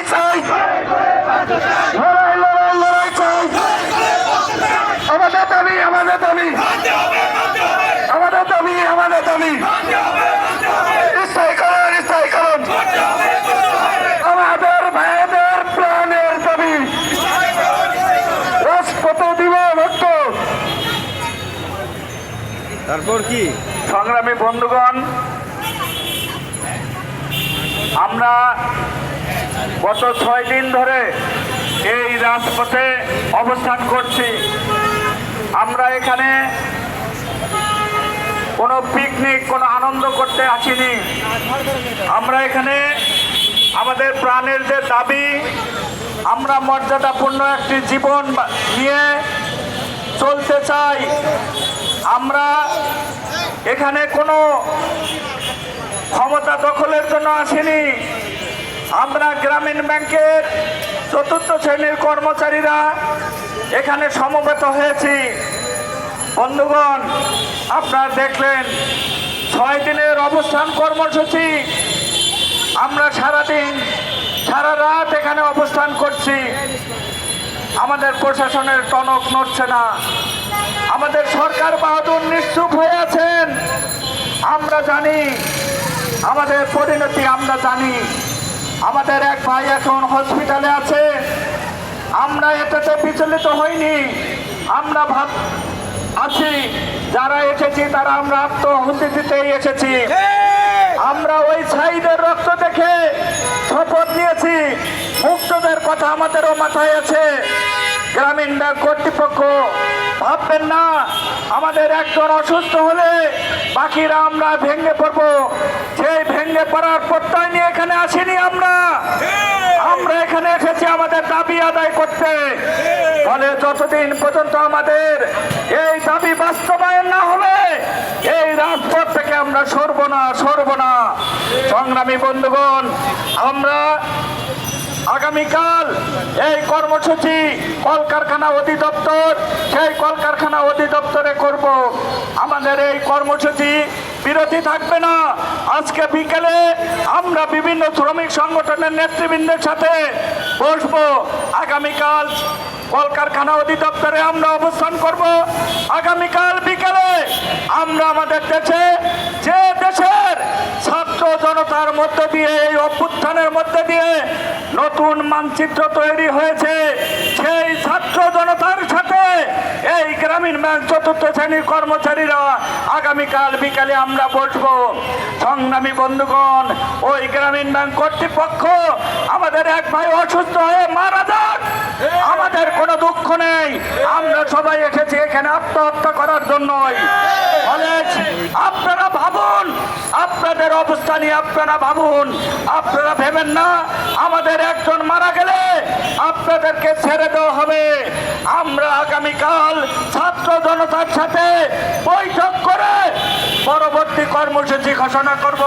লড়াই চাই। লড়াই লড়াই লড়াই চাই। আমাদের দাবি আমাদের দাবি আমাদের দাবি আমাদের দাবি স্থায়ী করুন স্থায়ী করুন। আমাদের ভাইদের প্রাণের দাবি। রাজপথে দিব ভক্ত। তারপর কি? সংগ্রামী বন্ধুগণ আমরা গত ছয় দিন ধরে এই রাজপথে অবস্থান করছি। আমরা এখানে কোনো পিকনিক কোনো আনন্দ করতে আসিনি। আমরা এখানে আমাদের প্রাণের যে দাবি, আমরা মর্যাদাপূর্ণ একটি জীবন নিয়ে চলতে চাই। আমরা এখানে কোনো ক্ষমতা দখলের জন্য আসেনি। আমরা গ্রামীণ ব্যাংকের চতুর্থ শ্রেণির কর্মচারীরা এখানে সমবেত হয়েছি। বন্ধুগণ, আপনারা দেখলেন, ছয় দিনের অবস্থান কর্মসূচি। আমরা সারাদিন, সারা রাত এখানে অবস্থান করছি। আমাদের প্রশাসনের টনক নড়ছে না। আমাদের সরকার বাহাদুর নিশ্চুপ হয়ে আছেন। আমরা জানি, আমাদের পরিণতি আমরা জানি। আমাদের এক ভাই এখন হসপিটালে আছে। আমরা এটাতে বিচলিত হইনি। আমরা ভাব আছি। যারা এসেছি তারা আমরা আত্মহুতি দিতেই এসেছি আমরা ওই সাইদের রক্ত দেখে শপথ নিয়েছি। মুক্তদের কথা আমাদেরও মাথায় আছে। গ্রামীণ ব্যাংক কর্তৃপক্ষ ভাববেন না আমাদের একজন অসুস্থ হলে বাকিরা আমরা ভেঙে পড়ব। সেই ভেঙে পড়ার প্রত্যয় নিয়ে এখানে আসিনি আমরা। আমরা এখানে এসেছি আমাদের দাবি আদায় করতে। ফলে যতদিন পর্যন্ত আমাদের এই দাবি বাস্তবায়ন না হবে, এই রাজপথ থেকে আমরা সরব না সরব না। সংগ্রামী বন্ধুগণ, আমরা আগামীকাল এই কর্মসূচি কলকারখানা অধিদপ্তর, সেই কলকারখানা অধিদপ্তরে করব। আমাদের এই কর্মসূচি বিরতি থাকবে না। আজকে বিকেলে আমরা বিভিন্ন শ্রমিক সংগঠনের নেতৃবৃন্দের সাথে বসবো। আগামীকাল কলকারখানা অধিদপ্তরে আমরা অবস্থান করব। আগামীকাল বিকেলে আমরা আমাদের দেশে, যে দেশের ছাত্র জনতার মধ্য দিয়ে, এই অভ্যুত্থানের মধ্যে দিয়ে নতুন মানচিত্র তৈরি হয়েছে, সেই ছাত্র জনতার সাথে এই গ্রামীণ ব্যাংক চতুর্থ শ্রেণির কর্মচারীরা আগামীকাল বিকালে আমরা বসবো। সংগ্রামী বন্ধুগণ, ওই গ্রামীণ ব্যাংক কর্তৃপক্ষ আমাদের এক ভাই অসুস্থ হয়ে মারা যাক। আমাদের কোনো দুঃখ নেই। আমরা সবাই এসেছি এখানে আত্মহত্যা করার জন্যই। আপনারা ভাবুন, আপনাদের অবস্থা নিয়ে আপনারা ভাবুন। আপনারা ভেবেন না, আমাদের একজন মারা গেলে আপনাদেরকে ছেড়ে দেওয়া হবে। আমরা আগামীকাল জনতার সাথে বৈঠক করে পরবর্তী কর্মসূচি ঘোষণা করব।